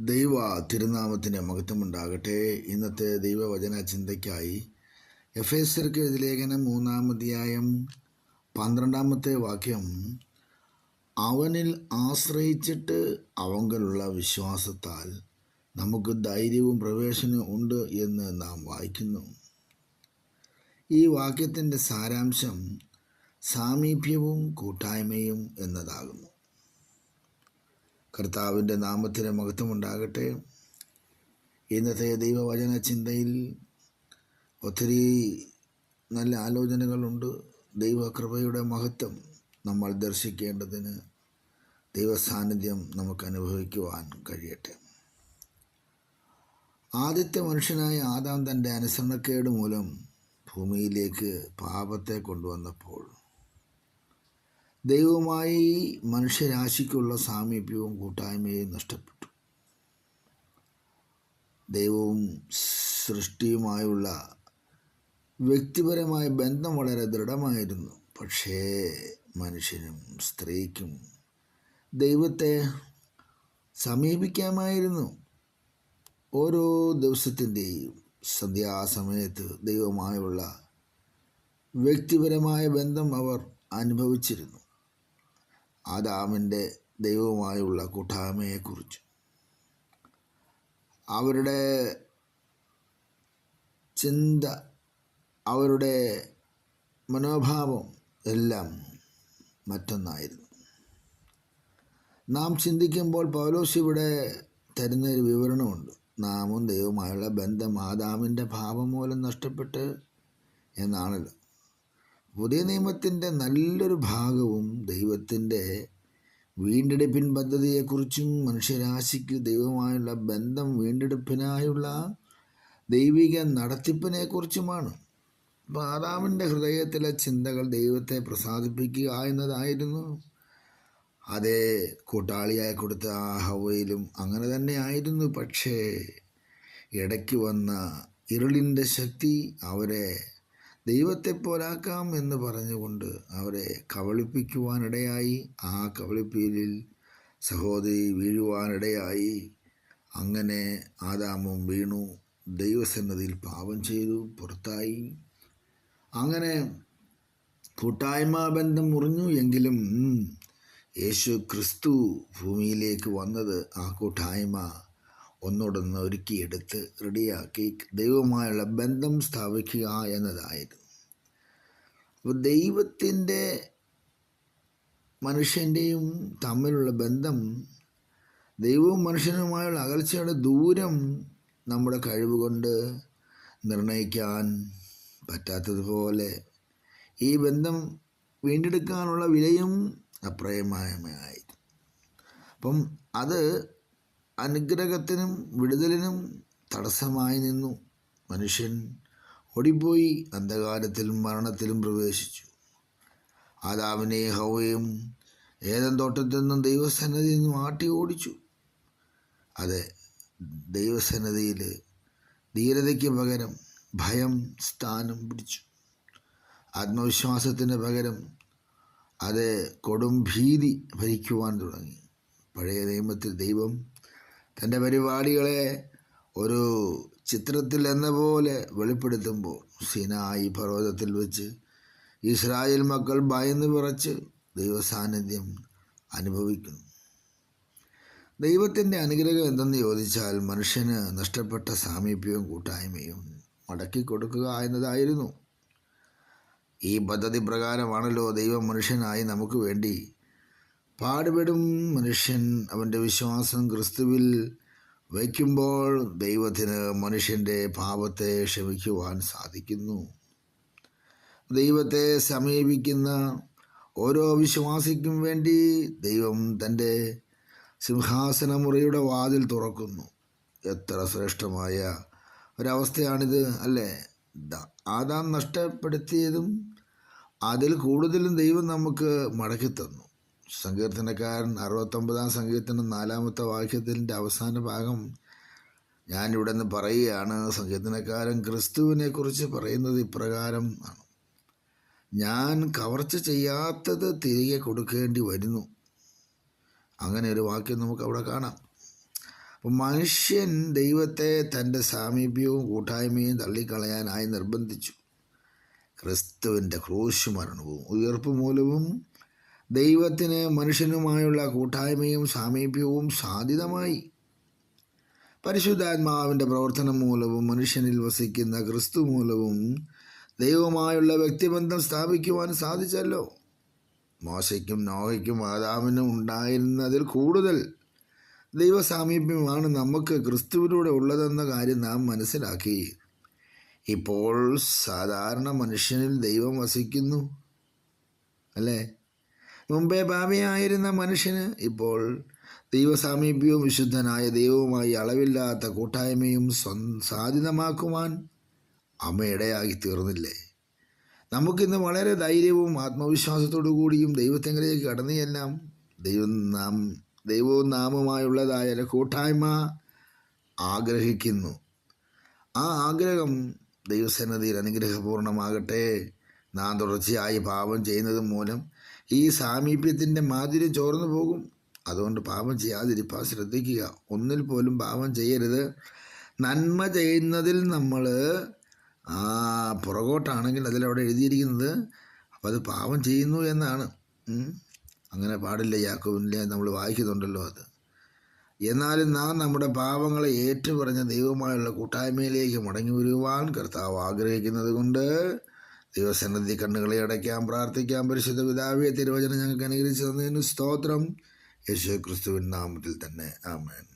ദൈവ തിരുനാമത്തിന് മഹത്വമുണ്ടാകട്ടെ. ഇന്നത്തെ ദൈവവചന ചിന്തയ്ക്കായി എഫ് എസ് ലേഖനം മൂന്നാമധ്യായം പന്ത്രണ്ടാമത്തെ വാക്യം അവനിൽ ആശ്രയിച്ചിട്ട് അവങ്കലുള്ള വിശ്വാസത്താൽ നമുക്ക് ധൈര്യവും പ്രവേശനവും ഉണ്ട് എന്ന് നാം വായിക്കുന്നു. ഈ വാക്യത്തിന്റെ സാരാംശം സാമീപ്യവും കൂട്ടായ്മയും എന്നതാകുന്നു. കർത്താവിന്റെ നാമത്തിന് മഹത്വമുണ്ടാകട്ടെ. ഇന്നത്തെ ദൈവവചന ചിന്തയിൽ ഒത്തിരി നല്ല ആലോചനകളുണ്ട്. ദൈവകൃപയുടെ മഹത്വം നമ്മൾ ദർശിക്കേണ്ടതിന് ദൈവസാന്നിധ്യം നമുക്ക് അനുഭവിക്കുവാൻ കഴിയട്ടെ. ആദ്യത്തെ മനുഷ്യനായ ആദാം തന്റെ അനുസരണക്കേട് മൂലം ഭൂമിയിലേക്ക് പാപത്തെ കൊണ്ടുവന്നപ്പോൾ ദൈവവുമായി മനുഷ്യരാശിക്കുള്ള സാമീപ്യവും കൂട്ടായ്മയും നഷ്ടപ്പെട്ടു. ദൈവവും സൃഷ്ടിയുമായുള്ള വ്യക്തിപരമായ ബന്ധം വളരെ ദൃഢമായിരുന്നു. പക്ഷേ മനുഷ്യനും സ്ത്രീക്കും ദൈവത്തെ സമീപിക്കാമായിരുന്നു. ഓരോ ദിവസത്തിന്റെയും സന്ധ്യാസമയത്ത് ദൈവമായുള്ള വ്യക്തിപരമായ ബന്ധം അവർ അനുഭവിച്ചിരുന്നു. ആദാമിന്റെ ദൈവവുമായുള്ള കൂട്ടായ്മയെക്കുറിച്ച്. അവരുടെ ചിന്ത അവരുടെ മനോഭാവം എല്ലാം മറ്റൊന്നായിരുന്നു. നാം ചിന്തിക്കുമ്പോൾ പൗലോസ് ഇവിടെ തരുന്നൊരു വിവരണമുണ്ട്. നാമും ദൈവവുമായുള്ള ബന്ധം ആദാമിന്റെ ഭാവം മൂലം നഷ്ടപ്പെട്ട് എന്നാണല്ലോ. പുതിയ നിയമത്തിന്റെ നല്ലൊരു ഭാഗവും ദൈവത്തിന്റെ വീണ്ടെടുപ്പിൻ പദ്ധതിയെക്കുറിച്ചും മനുഷ്യരാശിക്ക് ദൈവമായുള്ള ബന്ധം വീണ്ടെടുപ്പിനായുള്ള ദൈവിക നടത്തിപ്പിനെക്കുറിച്ചുമാണ്. അപ്പോൾ ആദാമിന്റെ ഹൃദയത്തിലെ ചിന്തകൾ ദൈവത്തെ പ്രസാദിപ്പിക്കുക എന്നതായിരുന്നു. അതേ കൂട്ടാളിയായി കൊടുത്ത ആ ഹവയിലും അങ്ങനെ തന്നെ ആയിരുന്നു പക്ഷേ ഇടയ്ക്ക് വന്ന ഇരുളിന്റെ ശക്തി അവരെ ദൈവത്തെ പോലാക്കാം എന്ന് പറഞ്ഞുകൊണ്ട് അവരെ കബളിപ്പിക്കുവാനിടയായി. ആ കബളിപ്പീലിൽ സഹോദരി വീഴുവാനിടയായി. അങ്ങനെ ആദാമും വീണു. ദൈവസന്നതിയിൽ പാപം ചെയ്തു. പുറത്തായി. അങ്ങനെ കൂട്ടായ്മ ബന്ധം മുറിഞ്ഞു. എങ്കിലും യേശു ക്രിസ്തു ഭൂമിയിലേക്ക് വന്നത് ആ കൂട്ടായ്മ ഒന്നോടൊന്ന് ഒരുക്കിയെടുത്ത് റെഡിയാക്കി ദൈവമായുള്ള ബന്ധം സ്ഥാപിക്കുക എന്നതായിരുന്നു. അപ്പോൾ ദൈവത്തിന്റെ മനുഷ്യന്റെയും തമ്മിലുള്ള ബന്ധം ദൈവവും മനുഷ്യനുമായുള്ള അകൽച്ചയുടെ ദൂരം നമ്മുടെ കഴിവ് കൊണ്ട് നിർണയിക്കാൻ പറ്റാത്തതുപോലെ ഈ ബന്ധം വീണ്ടെടുക്കാനുള്ള വിലയും അപ്രയമായമായിരുന്നു അപ്പം അത് അനുഗ്രഹത്തിനും വിടുതലിനും തടസ്സമായി നിന്നു. മനുഷ്യൻ ഓടിപ്പോയി അന്ധകാരത്തിലും മരണത്തിലും പ്രവേശിച്ചു. ആദാവിനെ ഹവയും ഏതൻ തോട്ടത്തിൽ നിന്നും ദൈവസന്നതിയിൽ നിന്നും ആട്ടി ഓടിച്ചു. അതെ ദൈവസന്നതിയിൽ ധീരതയ്ക്ക് പകരം ഭയം സ്ഥാനം പിടിച്ചു. ആത്മവിശ്വാസത്തിന് പകരം അത് കൊടും ഭീതി ഭരിക്കുവാൻ തുടങ്ങി. പഴയ നിയമത്തിൽ ദൈവം തന്റെ പരിപാടികളെ ഒരു ചിത്രത്തിൽ എന്ന പോലെ വെളിപ്പെടുത്തുമ്പോൾ സിനായി പർവതത്തിൽ വെച്ച് ഇസ്രായേൽ മക്കൾ ഭയന്ന് വിറച്ച് ദൈവസാന്നിധ്യം അനുഭവിക്കുന്നു. ദൈവത്തിന്റെ അനുഗ്രഹം എന്തെന്ന് ചോദിച്ചാൽ മനുഷ്യന് നഷ്ടപ്പെട്ട സാമീപ്യവും കൂട്ടായ്മയും മടക്കി കൊടുക്കുക എന്നതായിരുന്നു. ഈ പദ്ധതി പ്രകാരമാണല്ലോ ദൈവം മനുഷ്യനായി നമുക്ക് വേണ്ടി പാടുപെടും മനുഷ്യൻ അവന്റെ വിശ്വാസം ക്രിസ്തുവിൽ വയ്ക്കുമ്പോൾ ദൈവത്തിന് മനുഷ്യന്റെ പാപത്തെ ക്ഷമിക്കുവാൻ സാധിക്കുന്നു. ദൈവത്തെ സമീപിക്കുന്ന ഓരോ വിശ്വാസിക്കും വേണ്ടി ദൈവം തന്റെ സിംഹാസനമുറിയുടെ വാതിൽ തുറക്കുന്നു. എത്ര ശ്രേഷ്ഠമായ ഒരവസ്ഥയാണിത് അല്ലേ? ആദാം നഷ്ടപ്പെടുത്തിയതും അതിൽ കൂടുതലും ദൈവം നമുക്ക് മടക്കി തന്നു സങ്കീർത്തനക്കാരൻ അറുപത്തൊമ്പതാം സങ്കീർത്തനം നാലാമത്തെ വാക്യത്തിന്റെ അവസാന ഭാഗം ഞാനിവിടെ നിന്ന് പറയുകയാണ്. സങ്കീർത്തനക്കാരൻ ക്രിസ്തുവിനെക്കുറിച്ച് പറയുന്നത് ഇപ്രകാരം ആണ്. ഞാൻ കവർച്ച ചെയ്യാത്തത് തിരികെ കൊടുക്കേണ്ടി വരുന്നു. അങ്ങനെ ഒരു വാക്യം നമുക്ക് അവിടെ കാണാം. അപ്പം മനുഷ്യൻ ദൈവത്തെ തന്റെ സാമീപ്യവും കൂട്ടായ്മയും തള്ളിക്കളയാനായി നിർബന്ധിച്ചു. ക്രിസ്തുവിന്റെ ക്രൂശ് മരണവും ഉയർപ്പ് മൂലവും ദൈവത്തിന് മനുഷ്യനുമായുള്ള കൂട്ടായ്മയും സാമീപ്യവും സാധ്യതമായി. പരിശുദ്ധാത്മാവിന്റെ പ്രവർത്തനം മൂലവും മനുഷ്യനിൽ വസിക്കുന്ന ക്രിസ്തു മൂലവും ദൈവമായുള്ള വ്യക്തിബന്ധം സ്ഥാപിക്കുവാൻ സാധിച്ചല്ലോ. മോശയ്ക്കും നോഹയ്ക്കും ആദാമിനും ഉണ്ടായിരുന്നതിൽ കൂടുതൽ ദൈവസാമീപ്യമാണ് നമുക്ക് ക്രിസ്തുവിലൂടെ ഉള്ളതെന്ന കാര്യം നാം മനസ്സിലാക്കി. ഇപ്പോൾ സാധാരണ മനുഷ്യനിൽ ദൈവം വസിക്കുന്നു. അല്ലേ? മുമ്പേ പാപിയായിരുന്ന മനുഷ്യന് ഇപ്പോൾ ദൈവസാമീപ്യവും വിശുദ്ധനായ ദൈവവുമായി അളവില്ലാത്ത കൂട്ടായ്മയും സ്വ സാധ്യതമാക്കുവാൻ അമ്മ ഇടയാക്കി തീർന്നില്ലേ നമുക്കിന്ന് വളരെ ധൈര്യവും ആത്മവിശ്വാസത്തോടു കൂടിയും ദൈവത്തെങ്കിലേക്ക് കടന്നു ചെല്ലാം ദൈവം നാം ദൈവവും നാമുമായുള്ളതായ കൂട്ടായ്മ ആഗ്രഹിക്കുന്നു. ആ ആഗ്രഹം ദൈവസന്നദ്ധിയിൽ അനുഗ്രഹപൂർണമാകട്ടെ. നാം തുടർച്ചയായി പാപം ചെയ്യുന്നത് മൂലം ഈ സാമീപ്യത്തിന്റെ മാധുര്യം ചോർന്നു പോകും. അതുകൊണ്ട് പാപം ചെയ്യാതിരിപ്പാൻ ശ്രദ്ധിക്കുക. ഒന്നിൽ പോലും പാപം ചെയ്യരുത്. നന്മ ചെയ്യുന്നതിൽ നമ്മൾ പുറകോട്ടാണെങ്കിൽ അതിലവിടെ എഴുതിയിരിക്കുന്നത് അപ്പോൾ അത് പാപം ചെയ്യുന്നു എന്നാണ്. അങ്ങനെ പാടില്ല യാക്കോബിന്റെ നമ്മൾ വായിക്കുന്നുണ്ടല്ലോ അത്. എന്നാലും നാം നമ്മുടെ പാപങ്ങളെ ഏറ്റുപറഞ്ഞ ദൈവമായുള്ള കൂട്ടായ്മയിലേക്ക് മടങ്ങി വരുവാൻ കർത്താവ് ആഗ്രഹിക്കുന്നത് കൊണ്ട് ദൈവസന്നിധി കണ്ണുകളെ അടയ്ക്കാം പ്രാർത്ഥിക്കാം. പരിശുദ്ധ പിതാവിയെ തിരുവചനം ഞങ്ങൾക്ക് അനുകരിച്ചു തന്നതിന് സ്തോത്രം. യേശു ക്രിസ്തുവിൻ നാമത്തിൽ തന്നെ. ആമേൻ.